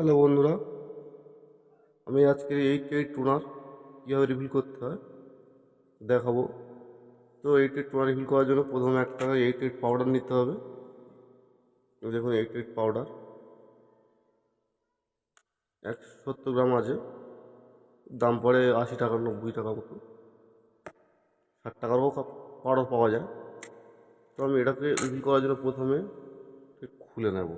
Hello বন্ধুরা, আমি আজকে এইট এইট টোনার কীভাবে রিভিল করতে হয় দেখাবো। তো এইট এইট টোনার রিভিল করার জন্য প্রথমে একটা এইট এইট পাউডার নিতে হবে। দেখুন এইট এইট পাউডার একশো সত্তর গ্রাম আছে। দাম পড়ে আশি টাকা, নব্বই টাকা মতো। ষাট টাকারও পাউডার পাওয়া যায়। তো আমি এটাকে রিভিল করার জন্য প্রথমে খুলে নেব।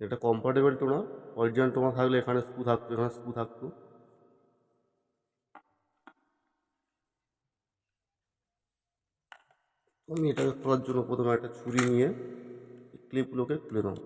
এটা কম্পার্টেবল টোনা অরিজিনাল তোমার থাকলে এখানে স্কু থাকতো, এখানে স্কু থাকতো। আমি এটাকে তোলার জন্য প্রথমে একটা ছুরি নিয়ে ক্লিপগুলোকে খুলে নেব।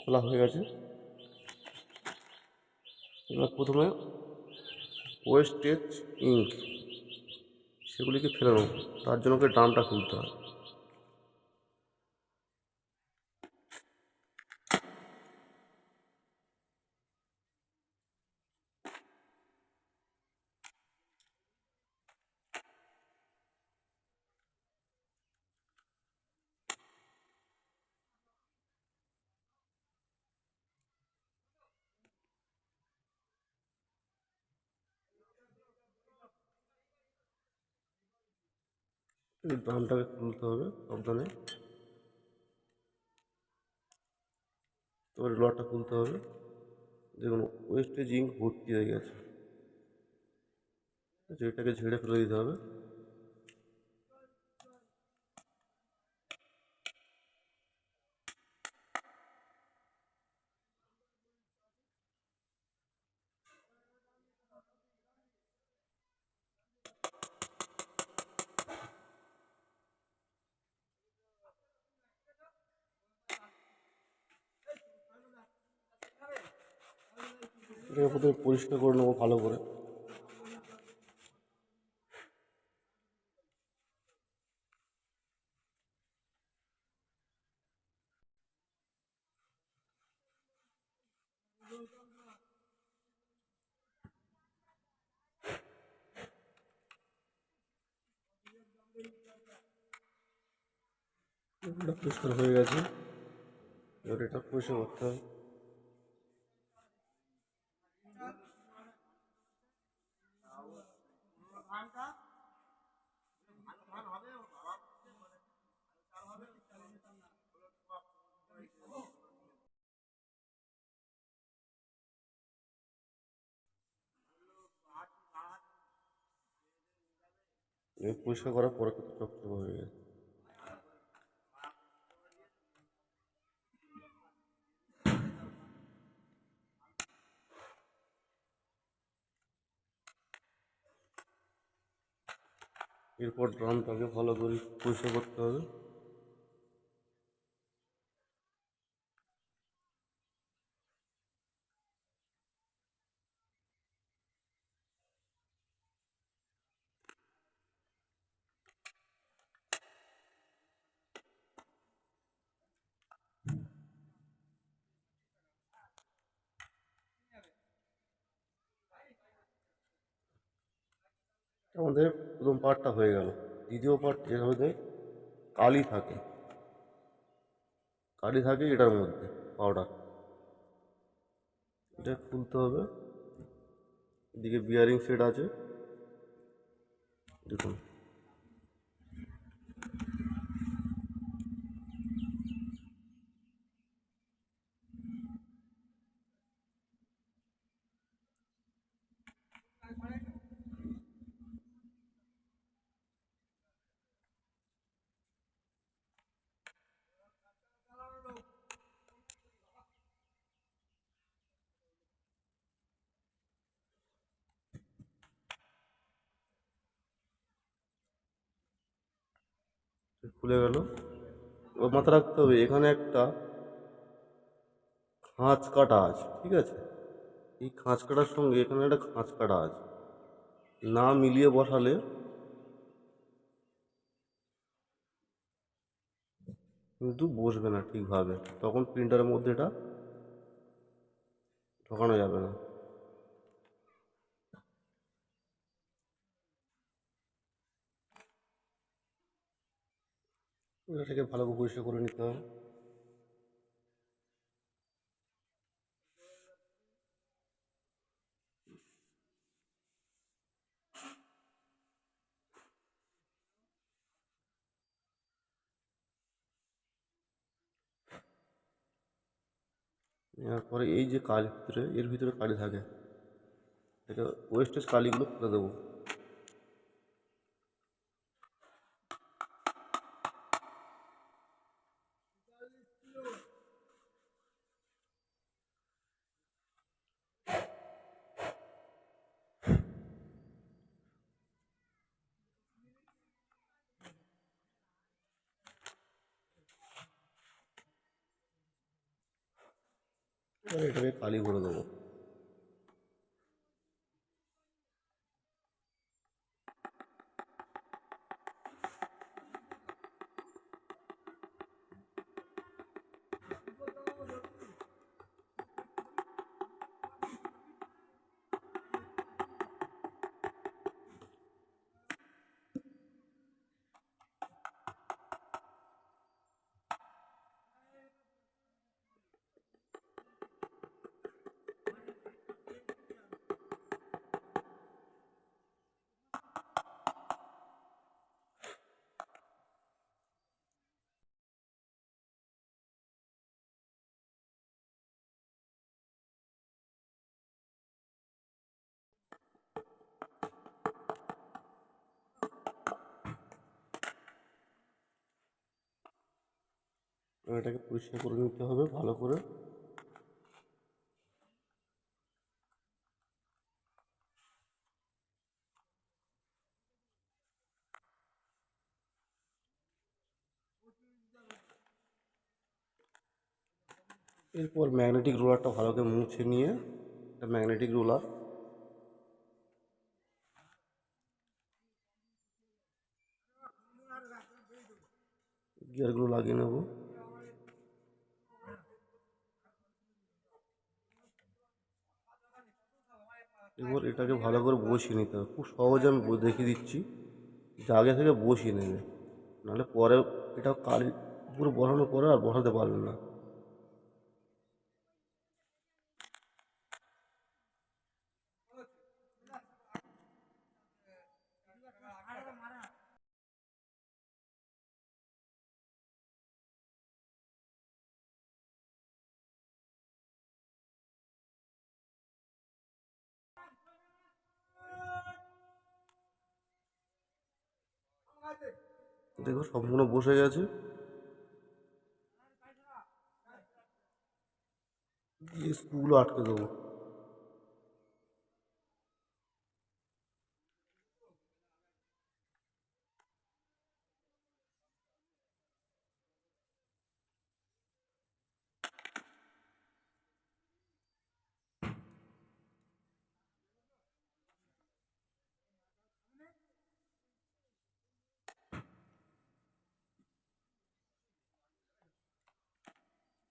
খোলা হয়ে গেছে। এবার প্রথমে ওয়েস্টেজ ইঙ্ক সেগুলিকে ফেলে নেব তার জন্য ওকে ড্রামটা খুলতে হয়। ড্রামটাকে তুলতে হবে, সাবধানে। এবার লটটা তুলতে হবে। দেখুন ওয়েস্টে জিঙ্ক ভর্তি হয়ে গেছে। এটাকে ঝেড়ে ফেলে দিতে হবে। এটাকে প্রথমে পরিষ্কার করে নেব ভালো করে। পরিষ্কার হয়ে গেছে। এবার এটা পরিষ্কার করতে হবে। পরিষ্কার করার পরে চকচক হয়ে গেছে। এরপর ড্রামটাকে ভালো করে পরিষ্কার করতে হবে। আমাদের প্রথম পার্টটা হয়ে গেল। দ্বিতীয় পার্ট যেভাবে কালি থাকে। কালি থাকে এটার মধ্যে, পাউডার। এটা খুলতে হবে। এদিকে বিয়ারিং সেট আছে। দেখুন। খুলে গেল। মাথা রাখতে হবে। এখানে একটা খাঁচ কাটা আছে, ঠিক আছে? এই খাঁজ কাটার সঙ্গে এখানে একটা খাঁজ কাটা আছে। না মিলিয়ে বসালে কিন্তু বসবে না ঠিকভাবে। তখন প্রিন্টারের মধ্যে এটা ঢোকানো যাবে না। এটাকে ভালো করে পরিষ্কার করে নিতে হবে। এরপরে এই যে কালি ভিতরে, এর ভিতরে কালি থাকে এটা ওয়েস্টেজ কালিগুলো ফেলে দেবো। এবার এটাকে করে দেবো। এবার এটাকে পরিষ্কার করে নিতে হবে ভালো করে। এরপর ম্যাগনেটিক রোলারটা ভালো করে মুছে নিয়ে, একটা ম্যাগনেটিক রোলার। গিয়ারগুলো লাগিয়ে নেব। এবার এটাকে ভালো করে বসিয়ে নিতে হবে। খুব সহজে আমি দেখিয়ে দিচ্ছি। জাগে আগে থেকে বসিয়ে নেবে। নাহলে পরে এটা কালি পুরো বসানোর পরে আর বসাতে পারবেন না। দেখো সম্পূর্ণ বসে গেছে। দিয়ে স্ক্রুগুলো আটকে দেবো।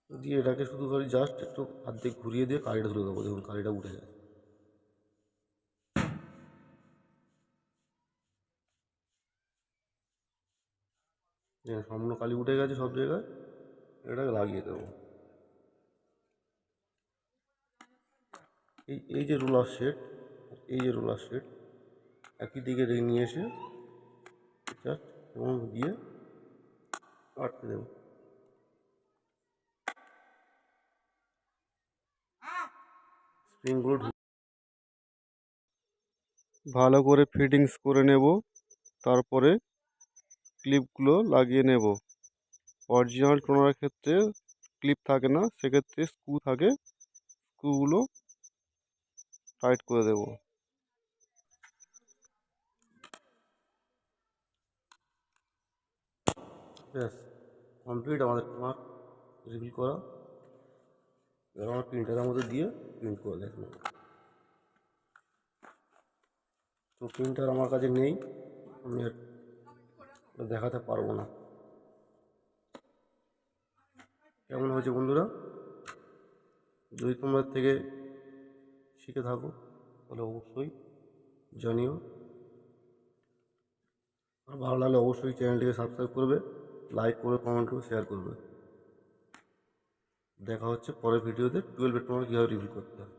দিয়ে এটাকে শুধু খালি জাস্ট একটু হাত ঘুরিয়ে দিয়ে কালিটা তুলে দেবো দেখুন, কালিটা উঠে যায় সম্পূর্ণ কালি উঠে গেছে সব জায়গায়। এটাকে লাগিয়ে দেবো। এই এই যে রোলার সেট এই যে রোলার সেট একই দিকে নিয়ে এসে জাস্ট এবং দিয়ে আটকে দেবো। স্প্রিংগুলো ভালো করে ফিটিংস করে নেব তারপরে ক্লিপগুলো লাগিয়ে নেব। অরিজিনাল টোনারের ক্ষেত্রে ক্লিপ থাকে না সেক্ষেত্রে স্ক্রু থাকে স্ক্রুগুলো টাইট করে দেব। ব্যাস কমপ্লিট আমাদের টোনার রিভিল করা। এবার আমরা প্রিন্টারের মধ্যে দিয়ে প্রিন্ট করে দেখুন তো প্রিন্টার আমার কাছে নেই, আমি দেখাতে পারব না। কেমন হয়েছে বন্ধুরা? যদি তোমার থেকে শিখে থাকো, তাহলে অবশ্যই জানিও। আর ভালো লাগলে অবশ্যই চ্যানেলটিকে সাবস্ক্রাইব করবে লাইক করবে কমেন্ট করবে শেয়ার করবে। দেখা হচ্ছে পরের ভিডিওতে টুয়েলভ টোনার কীভাবে রিভিউ করতে হয়।